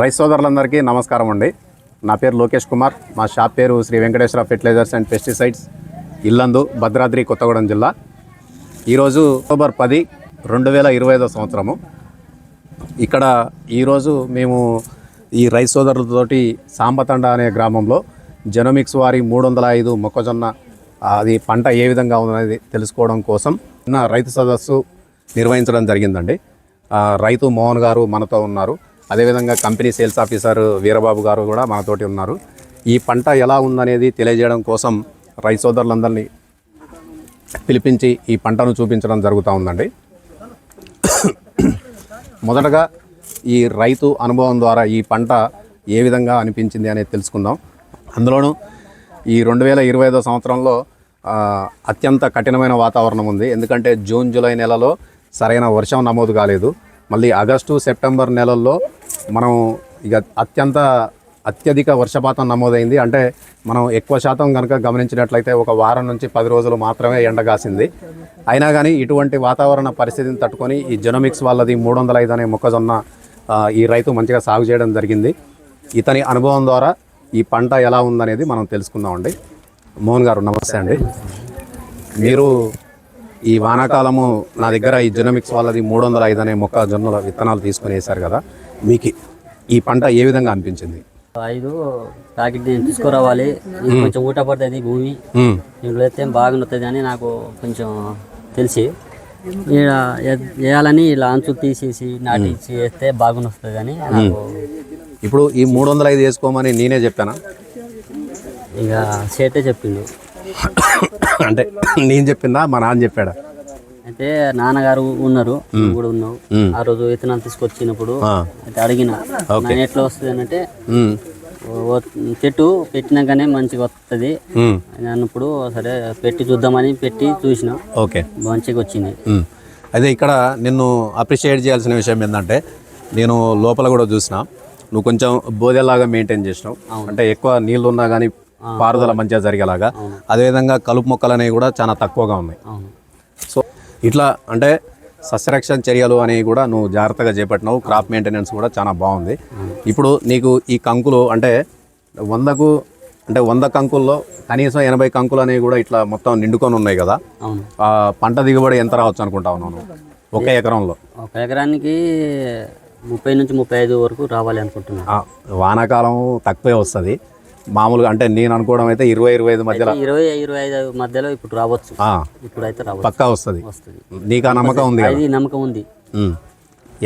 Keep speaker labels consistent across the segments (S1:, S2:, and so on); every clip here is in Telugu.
S1: రైస్ సోదరులందరికీ నమస్కారం అండి. నా పేరు లోకేష్ కుమార్. మా షాప్ పేరు Shri Venkateswara fertilisers and pesticides Illandu Bhadradri Kothagudem జిల్లా. ఈరోజు అక్టోబర్ పది రెండు వేల ఇరవై ఐదో సంవత్సరము. ఇక్కడ ఈరోజు మేము ఈ రైస్ సోదరులతోటి సాంబతండ అనే గ్రామంలో జెనోమిక్స్ వారి మూడు వందల ఐదు మొక్కజొన్న అది పంట ఏ విధంగా ఉందనేది తెలుసుకోవడం కోసం నా రైతు సదస్సు నిర్వహించడం జరిగిందండి. రైతు మోహన్ గారు మనతో ఉన్నారు. అదేవిధంగా కంపెనీ సేల్స్ ఆఫీసర్ వీరబాబు గారు కూడా మనతోటి ఉన్నారు. ఈ పంట ఎలా ఉందనేది తెలియజేయడం కోసం రైతు సోదరులందరినీ పిలిపించి ఈ పంటను చూపించడం జరుగుతూ ఉందండి. మొదటగా ఈ రైతు అనుభవం ద్వారా ఈ పంట ఏ విధంగా అనిపించింది అనేది తెలుసుకుందాం. అందులోనూ ఈ రెండు వేల ఇరవై ఐదో సంవత్సరంలో అత్యంత కఠినమైన వాతావరణం ఉంది. ఎందుకంటే జూన్ జూలై నెలలో సరైన వర్షం నమోదు కాలేదు. మళ్ళీ ఆగస్టు సెప్టెంబర్ నెలల్లో మనం ఇక అత్యంత అత్యధిక వర్షపాతం నమోదైంది. అంటే మనం ఎక్కువ శాతం కనుక గమనించినట్లయితే ఒక వారం నుంచి పది రోజులు మాత్రమే ఎండ కాసింది. అయినా కానీ ఇటువంటి వాతావరణ పరిస్థితిని తట్టుకొని ఈ జెనోమిక్స్ వాళ్ళది మూడు వందల ఐదు అనే మొక్కజొన్న ఈ రైతు మంచిగా సాగు చేయడం జరిగింది. ఇతని అనుభవం ద్వారా ఈ పంట ఎలా ఉందనేది మనం తెలుసుకుందామండి. మోహన్ గారు నమస్తే అండి. మీరు ఈ వానాకాలము నా దగ్గర ఈ జెనోమిక్స్ వాళ్ళది మూడు వందల ఐదు అనే మొక్కజొన్నల విత్తనాలు తీసుకొని వేశారు కదా మీకు ఈ పంట ఏ విధంగా అనిపించింది?
S2: ఐదు ప్యాకెట్ నేను తీసుకురావాలి. ఇది కొంచెం ఊట పడుతుంది భూమి. దీంట్లో అయితే బాగుంటుంది అని నాకు కొంచెం తెలిసి. ఇలా వేయాలని ఇలా అంచు తీసేసి నాటించి వేస్తే బాగుంటుంది అని నాకు
S1: ఇప్పుడు ఈ మూడు వందల ఐదు వేసుకోమని నేనే చెప్పానా?
S2: ఇక చేతే చెప్పిండు.
S1: అంటే నేను చెప్పిందా? మా నాన్న చెప్పాడా?
S2: అయితే నాన్నగారు ఉన్నారు నువ్వు కూడా ఉన్నావు. ఆ రోజు విత్తనాలు తీసుకొచ్చినప్పుడు అయితే అడిగిన నేను ఎట్లా వస్తుంది? అంటే చెట్టు పెట్టినాకనే మంచిగా వస్తుంది. అన్నప్పుడు సరే పెట్టి చూద్దామని పెట్టి చూసిన.
S1: ఓకే.
S2: మంచిగా వచ్చింది.
S1: అదే ఇక్కడ నిన్ను అప్రిషియేట్ చేయాల్సిన విషయం ఏంటంటే నేను లోపల కూడా చూసిన నువ్వు కొంచెం బోదెలాగా మెయింటైన్ చేసినావు. అంటే ఎక్కువ నీళ్ళు ఉన్నా కానీ పారుదల మంచిగా జరిగేలాగా. అదేవిధంగా కలుపు మొక్కలు అనేవి కూడా చాలా తక్కువగా ఉన్నాయి. సో ఇట్లా అంటే సస్యరక్షణ చర్యలు అనేవి కూడా నువ్వు జాగ్రత్తగా చేపట్టినావు. క్రాప్ మెయింటెనెన్స్ కూడా చాలా బాగుంది. ఇప్పుడు నీకు ఈ కంకులు అంటే వందకు అంటే వంద కంకుల్లో కనీసం ఎనభై కంకులు అనేవి కూడా ఇట్లా మొత్తం నిండుకొని ఉన్నాయి కదా. పంట దిగుబడి ఎంత రావచ్చు అనుకుంటావు నువ్వు? ఒక ఎకరంలో.
S2: ఒక ఎకరానికి ముప్పై నుంచి ముప్పై ఐదు వరకు రావాలి అనుకుంటున్నాను.
S1: వానాకాలం తక్కువే వస్తుంది. మామూలుగా అంటే నేను అనుకోవడం అయితే ఇరవై ఇరవై ఐదు మధ్యలో.
S2: ఇరవై ఇరవై ఐదు మధ్యలో ఇప్పుడు రావచ్చు. ఇప్పుడు అయితే రావచ్చు.
S1: పక్కా వస్తుంది.
S2: వస్తుంది.
S1: నీకు ఆ నమ్మకం ఉంది
S2: అది నమ్మకం ఉంది.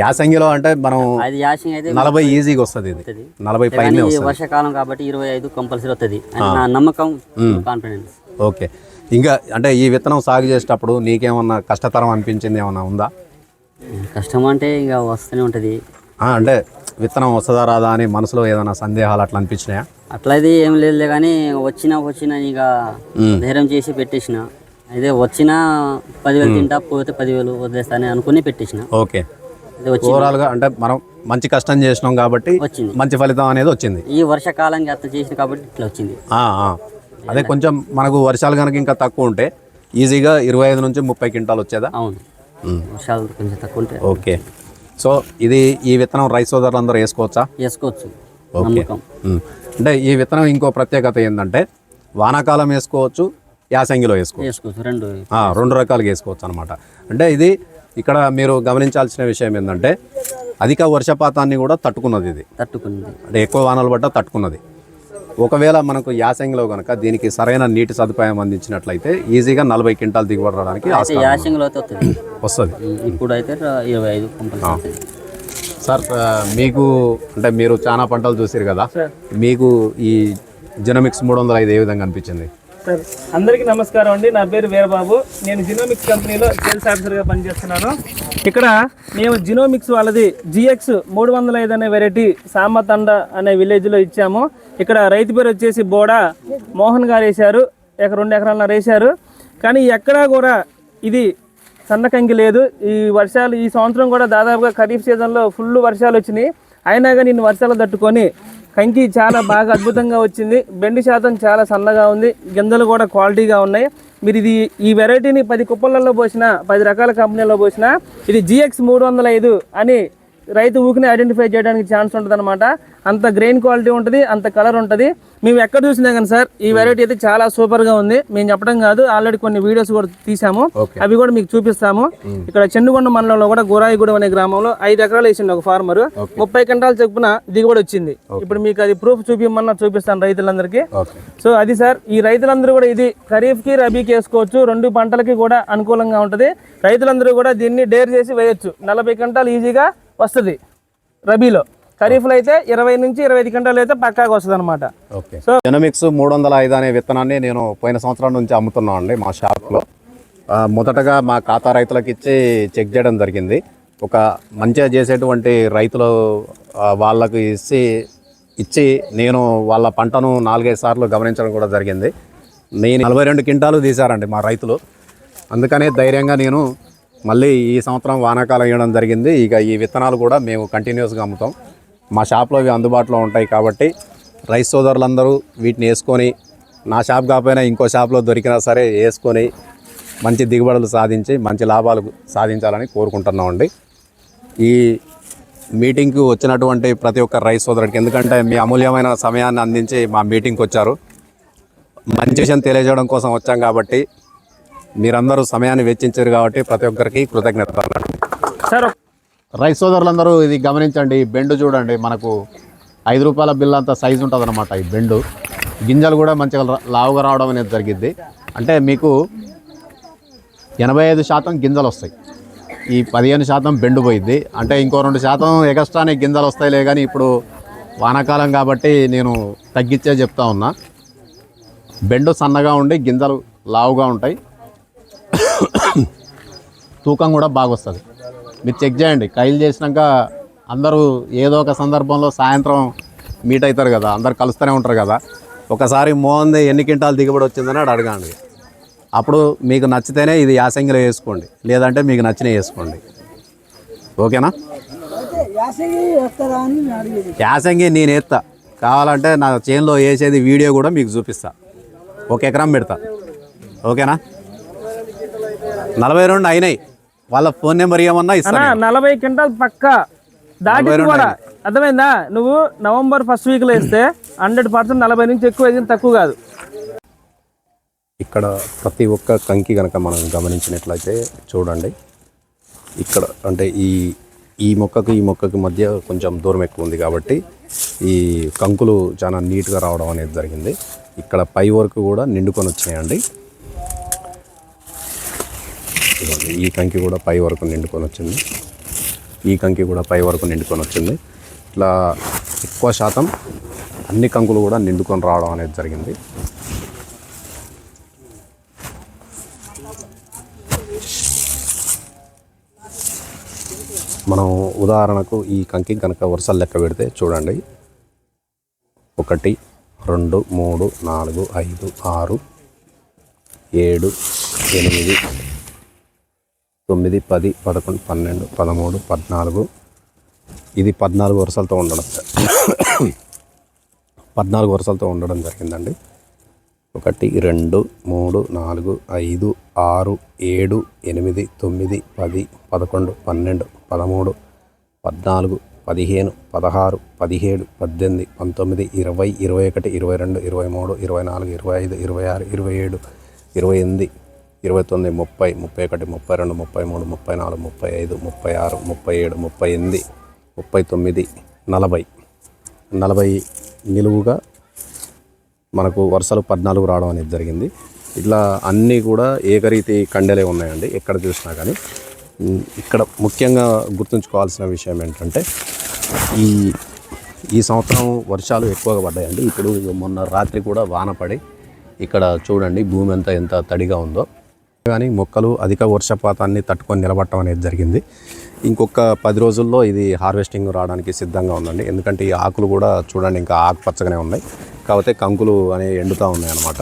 S1: యాసంగిలో అంటే మనం
S2: అది యాసింగ్ అయితే
S1: నలభై ఈజీగా వస్తుంది ఇది. నలభై పైనే
S2: వర్షాకాలం కాబట్టి ఇరవై ఐదు కంపల్సరీ వస్తుంది. నా నమ్మకం కాన్ఫిడెన్స్
S1: ఓకే. ఇంకా అంటే ఈ విత్తనం సాగు చేసేటప్పుడు నీకేమన్నా కష్టతరం అనిపించింది ఏమన్నా ఉందా?
S2: కష్టం అంటే ఇక వస్తూనే ఉంటుంది.
S1: అంటే విత్తనం వస్తుందా రాదా అని మనసులో ఏదైనా సందేహాలు అట్లా అనిపించినాయా?
S2: అట్లయితే ఏం లేదులే కానీ వచ్చినా వచ్చినా ఇక ధైర్యం చేసి పెట్టేసిన. అయితే వచ్చినా పదివేలు తింటా పోతే పదివేలు వదిలేస్తానని అనుకుని పెట్టేసిన.
S1: ఓకే. ఓవరాల్గా అంటే మనం మంచి కష్టం చేసినాం కాబట్టి మంచి ఫలితం అనేది వచ్చింది.
S2: ఈ వర్షాకాలానికి అర్థం చేసిన కాబట్టి ఇట్లా వచ్చింది.
S1: అదే కొంచెం మనకు వర్షాలు కనుక ఇంకా తక్కువ ఉంటే ఈజీగా ఇరవై ఐదు నుంచి ముప్పై క్వింటాలు వచ్చేదా?
S2: అవును. వర్షాలు కొంచెం తక్కువ ఉంటే.
S1: ఓకే. సో ఇది ఈ విత్తనం రైస్ సోదరులు అందరూ వేసుకోవచ్చా?
S2: వేసుకోవచ్చు.
S1: ఓకే. అంటే ఈ విత్తనం ఇంకో ప్రత్యేకత ఏంటంటే వానాకాలం వేసుకోవచ్చు యాసంగిలో వేసుకోవచ్చు.
S2: రెండు.
S1: రెండు రకాలుగా వేసుకోవచ్చు అనమాట అంటే ఇది ఇక్కడ మీరు గమనించాల్సిన విషయం ఏంటంటే అధిక వర్షపాతాన్ని కూడా తట్టుకున్నది ఇది.
S2: తట్టుకుంది
S1: అంటే ఎక్కువ వానలు పడ్డా తట్టుకున్నది. ఒకవేళ మనకు యాసంగిలో కనుక దీనికి సరైన నీటి సదుపాయం అందించినట్లయితే ఈజీగా నలభై క్వింటాల్ దిగుబడి రావడానికి
S2: యాసింగ్లో వస్తుంది.
S1: వస్తుంది.
S2: ఉమ్, ఇప్పుడు అయితే ర- ఇరవై ఐదు
S1: సార్ మీకు అంటే మీరు చాలా పంటలు చూసారు కదా? మీకు ఈ జెనమిక్స్ మూడు వందల ఐదు ఏ విధంగా అనిపించింది?
S3: సార్ అందరికీ నమస్కారం అండి. నా పేరు వీరబాబు. నేను జినోమిక్స్ కంపెనీలో సేల్స్ ఆఫీసర్గా పనిచేస్తున్నాను. ఇక్కడ మేము జినోమిక్స్ వాళ్ళది జిఎక్స్ మూడు వందల ఐదు అనే వెరైటీ సామతండ అనే విలేజ్లో ఇచ్చాము. ఇక్కడ రైతు పేరు వచ్చేసి బోడా. మోహన్ గారు వేశారు. ఎకర రెండు ఎకరాల వేశారు. కానీ ఎక్కడా కూడా ఇది సన్నకంకి లేదు. ఈ వర్షాలు ఈ సంవత్సరం కూడా దాదాపుగా ఖరీఫ్ సీజన్లో ఫుల్ వర్షాలు వచ్చినాయి. అయినా కానీ నేను వర్షాలు తట్టుకొని కంకి చాలా బాగా అద్భుతంగా వచ్చింది. బెండు శాతం చాలా సన్నగా ఉంది. గింజలు కూడా క్వాలిటీగా ఉన్నాయి. మీరు ఇది ఈ వెరైటీని పది కుప్పలలో పోసినా పది రకాల కంపెనీల్లో పోసినా ఇది జిఎక్స్ మూడు వందల ఐదు అని రైతు ఊకిని ఐడెంటిఫై చేయడానికి ఛాన్స్ ఉంటుంది అనమాట అంత గ్రెయిన్ క్వాలిటీ ఉంటుంది అంత కలర్ ఉంటుంది. మేము ఎక్కడ చూసినా కానీ సార్ ఈ వెరైటీ అయితే చాలా సూపర్గా ఉంది. మేము చెప్పడం కాదు ఆల్రెడీ కొన్ని వీడియోస్ కూడా తీసాము. అవి కూడా మీకు చూపిస్తాము. ఇక్కడ చెండుగొండ మండలంలో కూడా గురాయిగూడెం అనే గ్రామంలో ఐదు ఎకరాలు వేసిండు ఒక ఫార్మర్ ముప్పై క్వింటాలు చొప్పున దిగుబడి వచ్చింది. ఇప్పుడు మీకు అది ప్రూఫ్ చూపించమన్నా చూపిస్తాను రైతులందరికీ. సో అది సార్ ఈ రైతులందరూ కూడా ఇది ఖరీఫ్కి రబీకి వేసుకోవచ్చు. రెండు పంటలకి కూడా అనుకూలంగా ఉంటుంది. రైతులందరూ కూడా దీన్ని డేర్ చేసి వేయొచ్చు. నలభై క్వింటాలు ఈజీగా వస్తుంది. రబీలో. ఖరీఫ్లో అయితే ఇరవై నుంచి ఇరవై ఐదు క్వింటాలు అయితే పక్కాగా వస్తుంది అనమాట
S1: ఓకే జెనమిక్స్ మూడు వందల ఐదు అనే విత్తనాన్ని నేను పోయిన సంవత్సరం నుంచి అమ్ముతున్నాను అండి మా షాప్లో. మొదటగా మా ఖాతా రైతులకు ఇచ్చి చెక్ చేయడం జరిగింది. ఒక మంచిగా చేసేటువంటి రైతులు వాళ్ళకు ఇచ్చి ఇచ్చి నేను వాళ్ళ పంటను నాలుగైదు సార్లు గమనించడం కూడా జరిగింది. నేను నలభై రెండు క్వింటాలు తీశారండి మా రైతులు. అందుకనే ధైర్యంగా నేను మళ్ళీ ఈ సంవత్సరం వానాకాలం ఇవ్వడం జరిగింది. ఇక ఈ విత్తనాలు కూడా మేము కంటిన్యూస్గా అమ్ముతాం. మా షాప్లో ఇవి అందుబాటులో ఉంటాయి కాబట్టి రైస్ సోదరులందరూ వీటిని వేసుకొని నా షాప్ కాకపోయినా ఇంకో షాప్లో దొరికినా సరే వేసుకొని మంచి దిగుబడులు సాధించి మంచి లాభాలు సాధించాలని కోరుకుంటున్నామండి. ఈ మీటింగ్కి వచ్చినటువంటి ప్రతి ఒక్క రైస్ సోదరుడికి ఎందుకంటే మీ అమూల్యమైన సమయాన్ని అందించి మా మీటింగ్కి వచ్చారు. మంచి విషయం తెలియజేయడం కోసం వచ్చాం కాబట్టి మీరందరూ సమయాన్ని వెచ్చించారు కాబట్టి ప్రతి ఒక్కరికి కృతజ్ఞతలు.
S3: సార్
S1: రైస్ సోదరులందరూ ఇది గమనించండి ఈ బెండు చూడండి మనకు ఐదు రూపాయల బిల్ అంత సైజు ఉంటుంది అనమాట ఈ బెండు. గింజలు కూడా మంచిగా లావుగా రావడం అనేది జరిగింది అంటే మీకు ఎనభై ఐదు శాతం గింజలు వస్తాయి. ఈ పదిహేను శాతం బెండు పోయిద్ది. అంటే ఇంకో రెండు శాతం ఎక్స్ట్రానే గింజలు వస్తాయిలే కానీ ఇప్పుడు వానాకాలం కాబట్టి నేను తగ్గించే చెప్తా ఉన్నా. బెండు సన్నగా ఉండి గింజలు లావుగా ఉంటాయి. తూకం కూడా బాగా వస్తుంది మీరు చెక్ చేయండి. కైలు చేసినాక అందరూ ఏదో ఒక సందర్భంలో సాయంత్రం మీట్ అవుతారు కదా అందరు కలుస్తూనే ఉంటారు కదా. ఒకసారి మోహన్ది ఎన్ని క్వింటాలు దిగుబడి వచ్చిందని అడు అడగండి. అప్పుడు మీకు నచ్చితేనే ఇది యాసంగిలో వేసుకోండి. లేదంటే మీకు నచ్చిన వేసుకోండి. ఓకేనా? యాసంగి నేను ఎత్తా. కావాలంటే నా చేనులో వేసేది వీడియో కూడా మీకు చూపిస్తా. ఒక ఎకరం పెడతా. ఓకేనా? నలభై రెండు అయినాయి. వాళ్ళ ఫోన్ నెంబర్ ఏమన్నా ఇస్తాను.
S3: నలభై క్వింటాల్ పక్క. దాటి కూడా. అర్థమైందా? నువ్వు నవంబర్ ఫస్ట్ వీక్లో వేస్తే హండ్రెడ్ పర్సెంట్ నలభై నుంచి ఎక్కువ వేసింది తక్కువ కాదు.
S1: ఇక్కడ ప్రతి ఒక్క కంకి కనుక మనం గమనించినట్లయితే చూడండి. ఇక్కడ అంటే ఈ ఈ మొక్కకు ఈ మొక్కకి మధ్య కొంచెం దూరం ఎక్కువ ఉంది కాబట్టి ఈ కంకులు చాలా నీట్గా రావడం అనేది జరిగింది. ఇక్కడ పై వరకు కూడా నిండుకొని వచ్చినాయండి. ఇదిగోండి, ఈ కంకి కూడా పై వరకు నిండుకొని వచ్చింది. ఈ కంకి కూడా పై వరకు నిండుకొని వచ్చింది. ఇట్లా ఎక్కువ శాతం అన్ని కంకులు కూడా నిండుకొని రావడం అనేది జరిగింది. మనం ఉదాహరణకు ఈ కంకి కనుక వరుసలు లెక్క పెడితే చూడండి. ఒకటి రెండు మూడు నాలుగు ఐదు ఆరు ఏడు ఎనిమిది తొమ్మిది పది పదకొండు పన్నెండు పదమూడు పద్నాలుగు. ఇది పద్నాలుగు వరుసలతో ఉండడం పద్నాలుగు వరుసలతో ఉండడం జరిగిందండి. ఒకటి రెండు మూడు నాలుగు ఐదు ఆరు ఏడు ఎనిమిది తొమ్మిది పది పదకొండు పన్నెండు పదమూడు పద్నాలుగు పదిహేను పదహారు పదిహేడు పద్దెనిమిది పంతొమ్మిది ఇరవై ఇరవై ఒకటి ఇరవై రెండు ఇరవై మూడు ఇరవై నాలుగు ఇరవై ఐదు ఇరవై ఆరు ఇరవై ఏడు ఇరవై ఎనిమిది ఇరవై తొమ్మిది ముప్పై ముప్పై ఒకటి ముప్పై రెండు ముప్పై మూడు ముప్పై నాలుగు ముప్పై ఐదు ముప్పై ఆరు ముప్పై ఏడు ముప్పై ఎనిమిది ముప్పై తొమ్మిది నలభై. నలభై నిలువుగా మనకు వరుసలు పద్నాలుగు రావడం అనేది జరిగింది. ఇట్లా అన్నీ కూడా ఏకరీతి కండెలే ఉన్నాయండి ఎక్కడ చూసినా కానీ. ఇక్కడ ముఖ్యంగా గుర్తుంచుకోవాల్సిన విషయం ఏంటంటే ఈ ఈ సంవత్సరం వర్షాలు ఎక్కువగా పడ్డాయండి. ఇప్పుడు మొన్న రాత్రి కూడా వాన పడి ఇక్కడ చూడండి భూమి అంతా ఎంత తడిగా ఉందో. కానీ మొక్కలు అధిక వర్షపాతాన్ని తట్టుకొని నిలబడటం అనేది జరిగింది. ఇంకొక పది రోజుల్లో ఇది హార్వెస్టింగ్ రావడానికి సిద్ధంగా ఉందండి. ఎందుకంటే ఈ ఆకులు కూడా చూడండి ఇంకా ఆకుపచ్చగానే ఉన్నాయి. కాకపోతే కంకులు అనేవి ఎండుతూ ఉన్నాయి అన్నమాట.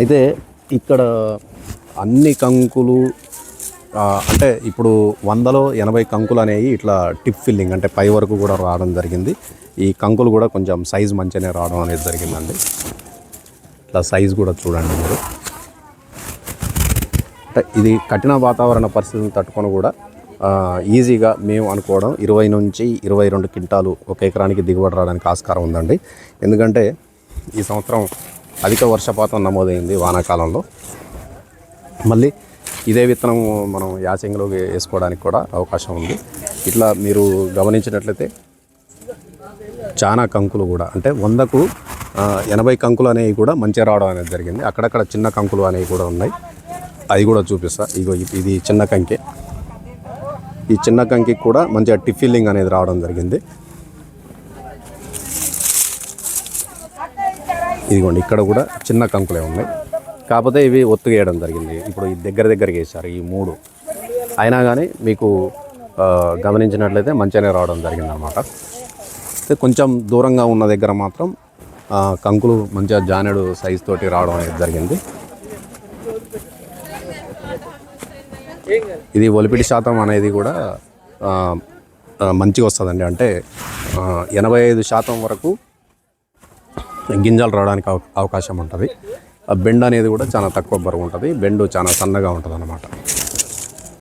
S1: అయితే ఇక్కడ అన్ని కంకులు అంటే ఇప్పుడు వందలో ఎనభై కంకులు అనేవి ఇట్లా టిప్ ఫిల్లింగ్ అంటే పై వరకు కూడా రావడం జరిగింది. ఈ కంకులు కూడా కొంచెం సైజు మంచిగానే రావడం అనేది జరిగిందండి. ఇట్లా సైజు కూడా చూడండి మీరు. ఇది కఠిన వాతావరణ పరిస్థితులను తట్టుకొని కూడా ఈజీగా మేము అనుకోవడం ఇరవై నుంచి ఇరవై రెండు క్వింటాలు ఒక ఎకరానికి దిగుబడి రావడానికి ఆస్కారం ఉందండి. ఎందుకంటే ఈ సంవత్సరం అధిక వర్షపాతం నమోదైంది వానాకాలంలో. మళ్ళీ ఇదే విత్తనం మనం యాసంగిలో వేసుకోవడానికి కూడా అవకాశం ఉంది. ఇట్లా మీరు గమనించినట్లయితే చాలా కంకులు కూడా అంటే వందకు ఎనభై కంకులు అనేవి కూడా మంచిగా రావడం అనేది జరిగింది. అక్కడక్కడ చిన్న కంకులు అనేవి కూడా ఉన్నాయి. అవి కూడా చూపిస్తా. ఇగో ఇది- చిన్న కంకి. ఈ చిన్న కంకి కూడా మంచిగా టిఫిల్లింగ్ అనేది రావడం జరిగింది. ఇదిగోండి ఇక్కడ కూడా చిన్న కంకులే ఉన్నాయి. కాకపోతే ఇవి ఒత్తుగేయడం జరిగింది. ఇప్పుడు ఈ దగ్గర దగ్గరకి వేశారు ఈ మూడు. అయినా కానీ మీకు గమనించినట్లయితే మంచిగానే రావడం జరిగింది అనమాట అయితే కొంచెం దూరంగా ఉన్న దగ్గర మాత్రం కంకులు మంచిగా జానెడు సైజ్ తోటి రావడం అనేది జరిగింది. ఇది ఒలిపిడి శాతం అనేది కూడా మంచిగా వస్తుందండి. అంటే ఎనభై ఐదు శాతం వరకు గింజలు రావడానికి అవకాశం ఉంటుంది. ఆ బెండ్ అనేది కూడా చాలా తక్కువ బరువు ఉంటుంది. బెండు చాలా సన్నగా ఉంటుంది అన్నమాట